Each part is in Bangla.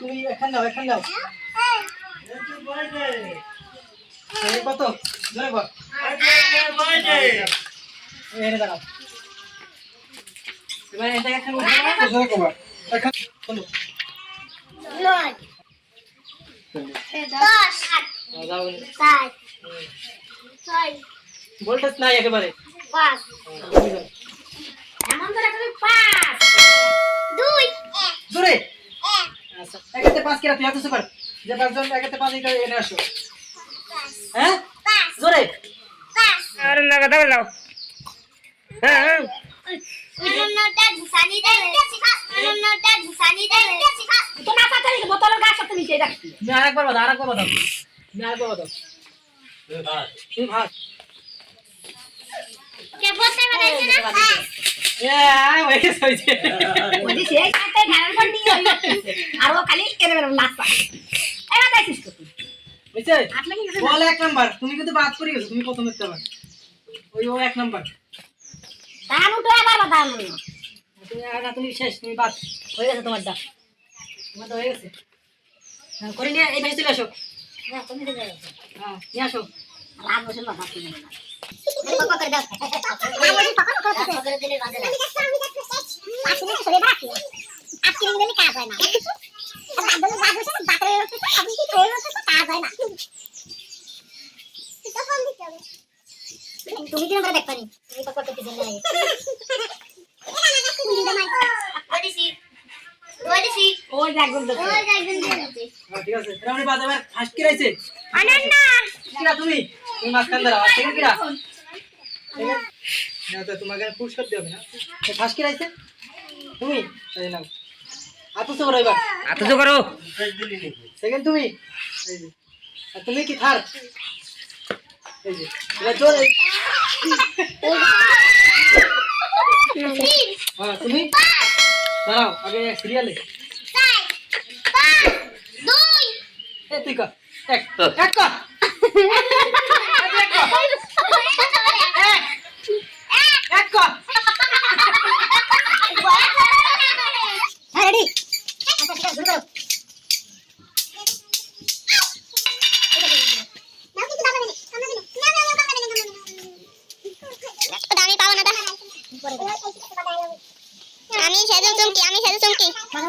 তুমি এখান দাও এখান দাও এই কত? জোরে বল। এনে দাঁড়াও। এবার এটা এখানে জোরে কবার। এখান বলো। নয় দশ সাত ছয় নাই একেবারে। পাঁচ এমন করে পাঁচ দুই জোরে পাঁচ কেরা তুই এত সুপার? যে পাঁচজন একাতে পাঁচ এটা এনে আসো। হ্যাঁ? জোরে। আরে না কথা বলো। হ্যাঁ হ্যাঁ। আরেকবার বাদাও আরেকবার তুমি আরেকবার ভাত। কে বলতে পারছে না? তুমি কিন্তু বাদ করে গেছো তুমি প্রথমে ওই ও এক নাম্বার ধান উঠে আবার বাধা আনলো না। তুমি তুমি শেষ তুমি বাদ হয়ে গেছে তোমার দা তোমার তো হয়ে গেছে হ্যাঁ, করে নিয়ে এই ভেসে চলে আসো হ্যাঁ, তুমি যাও। হ্যাঁ নিয়ে আসো বসে না। তুমি কি আমরা দেখবানি তুমি পাপা করতে দিন না ওদিসি ওদিসি ওই যে একদম দেখো। ওই একজন দিয়েছে হ্যাঁ, ঠিক আছে ফার্স্ট কি রাইছে তুমি? তুমি মাঝখান দাঁড়াও আর সেকেন্ড কিরা না তো তোমাকে পুরস্কার দেবে না। ফার্স্ট কি রাইছে? তুমি? এই নাও। আতো সব এবার। আতো করো। সেকেন্ড তুমি। আর তুমি কি থার্ড এই যে এবার জোরে হ্যাঁ তুমি? দাঁড়াও আগে সিরিয়ালে তুই কর এক এক কর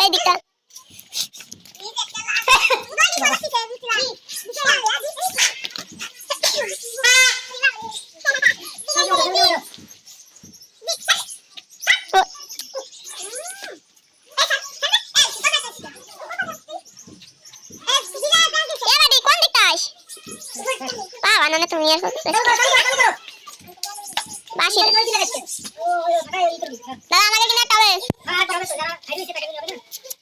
না বাবা দাদা আমাকে কিনা 我们走家了，还是先把这个搞。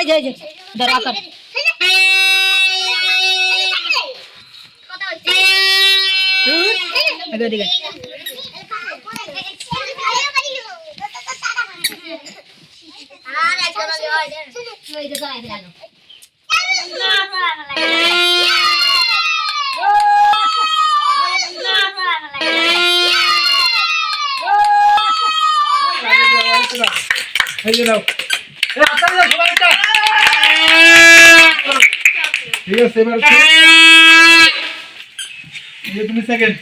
Yeah, yeah, yeah. ধরো আকার Hey, you know. ঠিক আছে এবার এই তুমি সেকেন্ড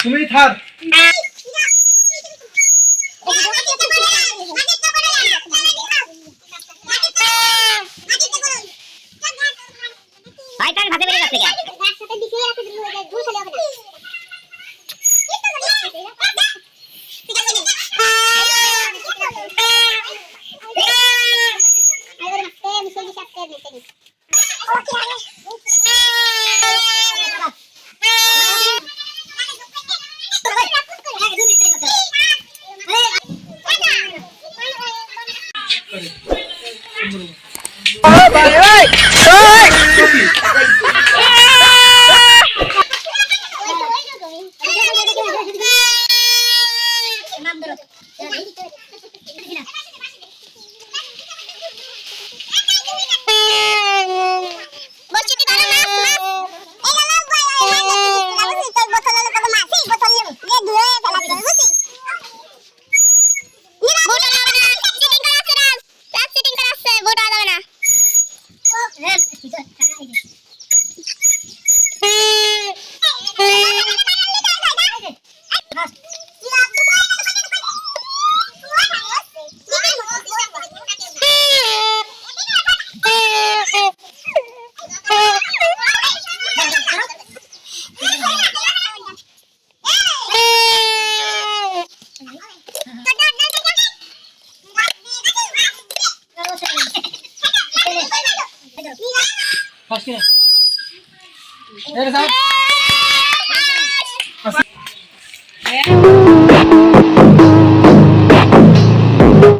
তুমি থার্ড ফার্স্ট এর সাহেব